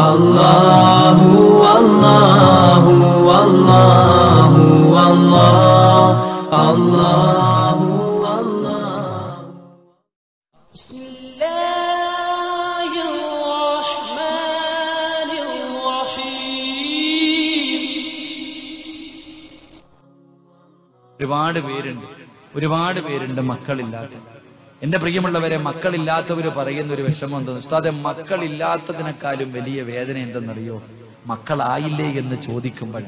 അല്ലാഹു അല്ലാഹു അല്ലാഹു അല്ലാഹു അല്ലാഹു ഒരുപാട് പേരുണ്ട് ഒരുപാട് പേരുണ്ട് മക്കളില്ലാത്ത എന്റെ പ്രിയമുള്ളവരെ മക്കളില്ലാത്തവര് പറയുന്ന ഒരു വിഷമം എന്തെന്ന് ഉസ്താദെ മക്കളില്ലാത്തതിനേക്കാളും വലിയ വേദന എന്തെന്നറിയോ? മക്കളായില്ലേ എന്ന് ചോദിക്കുമ്പോൾ.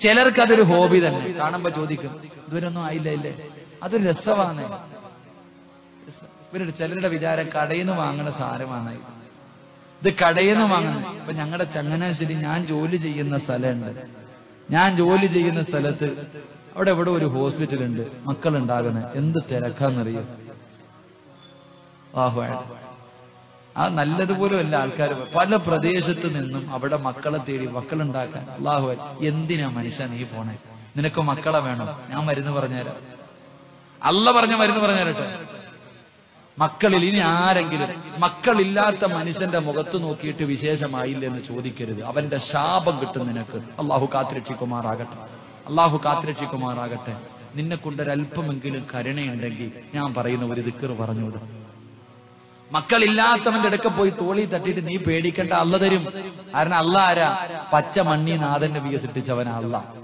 ചിലർക്ക് അതൊരു ഹോബി തന്നെ. കാണുമ്പോ ചോദിക്കും ഇതുവരൊന്നും ആയില്ല? ഇല്ലേ? അതൊരു രസമാണ്. ഇവരുടെ ചിലരുടെ വിചാരം കടയിൽ നിന്ന് വാങ്ങണ സാധനമാണ്. ഇത്. കടയിൽ നിന്ന് വാങ്ങുന്നത് ഇപ്പൊ ഞങ്ങളുടെ ചങ്ങനാശ്ശേരി ഞാൻ ജോലി ചെയ്യുന്ന സ്ഥലമുണ്ട്. ഞാൻ ജോലി ചെയ്യുന്ന സ്ഥലത്ത് അവിടെ എവിടെ ഒരു മക്കൾ ഉണ്ടാകുന്നത് എന്ത് തിരക്കാന്നറിയോ? ആഹ്വാ ആ നല്ലതുപോലെയല്ല ആൾക്കാർ പല പ്രദേശത്ത് നിന്നും അവിടെ മക്കളെ തേടി മക്കളുണ്ടാക്കാൻ. അള്ളാഹു എന്തിനാ മനുഷ്യ നീ പോണേ? നിനക്ക് മക്കളെ വേണം? ഞാൻ മരുന്ന് പറഞ്ഞുതരാം. അല്ല പറഞ്ഞ മരുന്ന് പറഞ്ഞുതരട്ടെ. മക്കളിൽ ഇനി ആരെങ്കിലും മക്കളില്ലാത്ത മനുഷ്യന്റെ മുഖത്ത് നോക്കിയിട്ട് വിശേഷമായില്ല എന്ന് ചോദിക്കരുത്. അവന്റെ ശാപം കിട്ടും നിനക്ക്. അള്ളാഹു കാത്തിരക്ഷിക്കുമാറാകട്ടെ. അള്ളാഹു കാത്തിരക്ഷിക്കുമാറാകട്ടെ. നിന്നെ കൊണ്ടൊരല്പമെങ്കിലും കരുണയുണ്ടെങ്കിൽ ഞാൻ പറയുന്ന ഒരു ദിക്കർ പറഞ്ഞുവിടും. മക്കളില്ലാത്തവന്റെ അടുക്ക പോയി തോളി തട്ടിയിട്ട് നീ പേടിക്കേണ്ട അല്ല തരും. കാരണം അല്ല ആരാ? പച്ച മണ്ണീന്ന് ആദൻ നബിയെ സൃഷ്ടിച്ചവനാ അല്ല.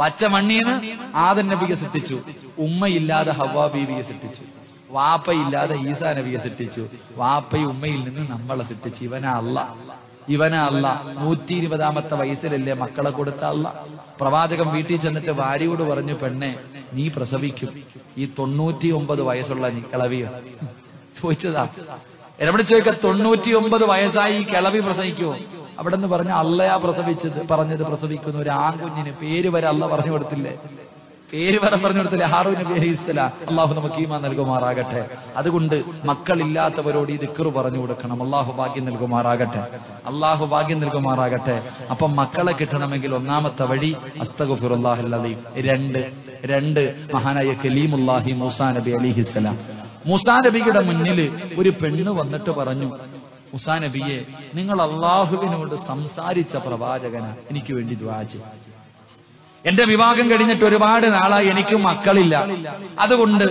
പച്ച മണ്ണീന്ന് ആദൻ നബിയെ സൃഷ്ടിച്ചു. ഉമ്മയില്ലാതെ ഹവ്വാ ബീവിയെ സൃഷ്ടിച്ചു. വാപ്പയില്ലാതെ ഈസാ നബിയെ സൃഷ്ടിച്ചു. വാപ്പയും ഉമ്മയിൽ നിന്ന് നമ്മളെ സൃഷ്ടിച്ചു. ഇവനാ അല്ല. ഇവനാ അല്ല. നൂറ്റി ഇരുപതാമത്തെ വയസ്സിലല്ലേ മക്കളെ കൊടുത്ത അല്ല. പ്രവാചകൻ വീട്ടിൽ ചെന്നിട്ട് ഭാര്യയോട് പറഞ്ഞു പെണ്ണെ നീ പ്രസവിക്കും. ഈ തൊണ്ണൂറ്റി ഒമ്പത് വയസ്സുള്ള നീ കിളവിയോ ചോദിച്ചതാ. എവിടെ ചോദിക്ക തൊണ്ണൂറ്റി ഒമ്പത് വയസ്സായി കിളവി പ്രസവിക്കുമോ അവിടെ നിന്ന് പറഞ്ഞ അല്ലയാ പ്രസവിച്ചത് പറഞ്ഞത് പ്രസവിക്കുന്ന. ഒരു ആൺകുഞ്ഞിന് പേര് വരെ അല്ല പറഞ്ഞു കൊടുത്തില്ലേ? പേര് വരെ പറഞ്ഞു കൊടുത്തില്ലേ? ഹാറുവിന് നബി ഇസ്തല അള്ളാഹു നമുക്ക് ഈമാ നൽകുമാറാകട്ടെ. അതുകൊണ്ട് മക്കളില്ലാത്തവരോട് ഈ ദിക്കറ് പറഞ്ഞു കൊടുക്കണം. അള്ളാഹു ഭാഗ്യം നൽകുമാറാകട്ടെ. അള്ളാഹു ഭാഗ്യം നൽകുമാറാകട്ടെ. അപ്പം മക്കളെ കിട്ടണമെങ്കിൽ ഒന്നാമത്തെ വഴി അസ്തഗുഫിറുല്ലാഹി രണ്ട് രണ്ട് മഹാനായ കലീമുല്ലാഹി മൂസാ നബി അലിഹിസ്സലാം മൂസാ നബിയുടെ മുന്നിൽ ഒരു പെണ്ണ് വന്നിട്ട് പറഞ്ഞു മുസാ നബിയെ നിങ്ങൾ അള്ളാഹുവിനോട് സംസാരിച്ച പ്രവാചകന എനിക്ക് വേണ്ടി ദ്വാജ് എന്റെ വിവാഹം കഴിഞ്ഞിട്ട് ഒരുപാട് നാളായി എനിക്ക് മക്കളില്ല. അതുകൊണ്ട്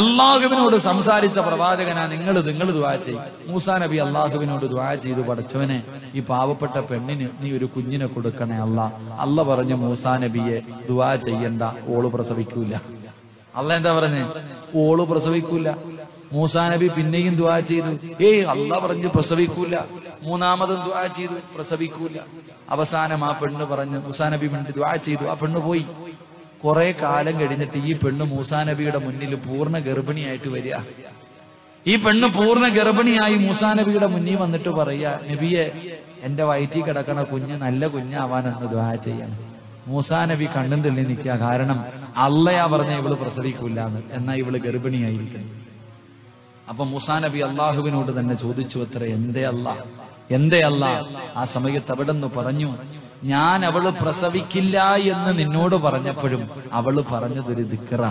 അള്ളാഹുവിനോട് സംസാരിച്ച പ്രവാചകനാ നിങ്ങൾ നിങ്ങൾ ദ്വാ ചെയ്യും. മൂസാ നബി അള്ളാഹുവിനോട് ദ്വാ ചെയ്തു പഠിച്ചവനെ ഈ പാവപ്പെട്ട പെണ്ണിന് നീ ഒരു കുഞ്ഞിനെ കൊടുക്കണേ അല്ല അല്ല പറഞ്ഞ മൂസാ നബിയെ ദ്വാ ചെയ്യണ്ട ഓൾ പ്രസവിക്കൂല. അല്ല എന്താ പറഞ്ഞ്? ഓൾ പ്രസവിക്കൂല. മൂസാ നബി പിന്നെയും ദ്വാ ചെയ്തു. ഏയ് അല്ല പറഞ്ഞ് പ്രസവിക്കൂല. മൂന്നാമതും ദ്വാ ചെയ്തു പ്രസവിക്കൂല. അവസാനം ആ പെണ്ണ് പറഞ്ഞു മൂസാ നബി വേണ്ടി ദ്വാ ചെയ്തു. ആ പെണ്ണ് പോയി. കുറെ കാലം കഴിഞ്ഞിട്ട് ഈ പെണ്ണ് മൂസാ നബിയുടെ മുന്നിൽ പൂർണ ഗർഭിണിയായിട്ട് വരിക. ഈ പെണ്ണ് പൂർണ ഗർഭിണിയായി മൂസാ നബിയുടെ മുന്നിൽ വന്നിട്ട് പറയുക നബിയെ എന്റെ വയറ്റിൽ കിടക്കണ കുഞ്ഞ് നല്ല കുഞ്ഞാവാനെന്ന് ദ്വാ ചെയ്യണം. മൂസാ നബി കണ്ണും തെള്ളി നിൽക്കുക കാരണം അള്ളയാ പറഞ്ഞ ഇവൾ പ്രസവിക്കൂല്ല എന്നാ. ഇവൾ ഗർഭിണിയായിരിക്കുന്നു. അപ്പൊ മൂസാ നബി അള്ളാഹുവിനോട് തന്നെ ചോദിച്ചു അത്ര എന്തേ അല്ല എന്തേ അല്ല ആ സമയത്ത് അവിടെ നിന്ന് പറഞ്ഞു ഞാൻ അവൾ പ്രസവിക്കില്ല എന്ന് നിന്നോട് പറഞ്ഞപ്പോഴും അവൾ പറഞ്ഞതൊരു ദിക്കറ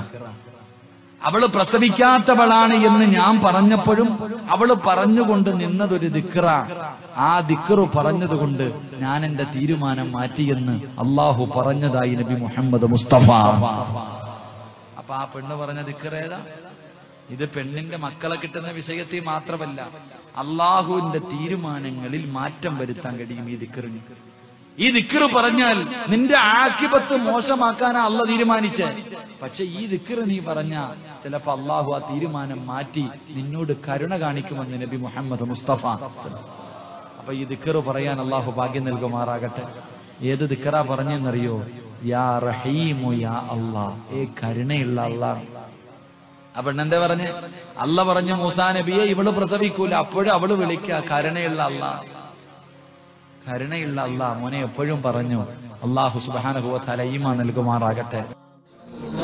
അവൾ പ്രസവിക്കാത്തവളാണ് എന്ന് ഞാൻ പറഞ്ഞപ്പോഴും അവൾ പറഞ്ഞുകൊണ്ട് നിന്നതൊരു ദിക്റ. ആ ദിക്റു പറഞ്ഞതുകൊണ്ട് ഞാൻ എന്റെ തീരുമാനം മാറ്റിയെന്ന് അള്ളാഹു പറഞ്ഞതായി നബി മുഹമ്മദ് മുസ്തഫ. അപ്പൊ ആ പെണ്ണ് പറഞ്ഞ ദിക്റേതാ ഇത് പെണ്ണിന്റെ മക്കളെ കിട്ടുന്ന വിഷയത്തിൽ മാത്രമല്ല അള്ളാഹുവിന്റെ തീരുമാനങ്ങളിൽ മാറ്റം വരുത്താൻ കഴിയും ഈ ദിക്കറിന് ഈ ദിക്കറ് പറഞ്ഞാൽ നിന്റെ ആക്കിപത്ത് മോശമാക്കാനാ അല്ല തീരുമാനിച്ചേ. പക്ഷെ ഈ ദിക്കറ് നീ പറഞ്ഞ ചിലപ്പോ അള്ളാഹു ആ തീരുമാനം മാറ്റി നിന്നോട് കരുണ കാണിക്കുമെന്ന് നബി മുഹമ്മദ് മുസ്തഫ. അപ്പൊ ഈ ദിക്കറ് പറയാൻ അള്ളാഹു ഭാഗ്യം നൽകുമാറാകട്ടെ. ഏത് ദിക്കറാ പറഞ്ഞെന്നറിയോ? യാ റഹീമു യാ അള്ളാ ഏ കരുണയുള്ള അള്ളാ അപ്പൊ എന്താ പറഞ്ഞ്? അല്ല പറഞ്ഞു മൂസാ നബിയെ ഇവൾ പ്രസവിക്കൂല അപ്പോഴും അവൾ വിളിക്ക കരുണയുള്ള അല്ല കരുണയുള്ള അല്ല മോനെ എപ്പോഴും പറഞ്ഞു അള്ളാഹു സുബാനുഭവ തലയിമ നൽകുമാറാകട്ടെ.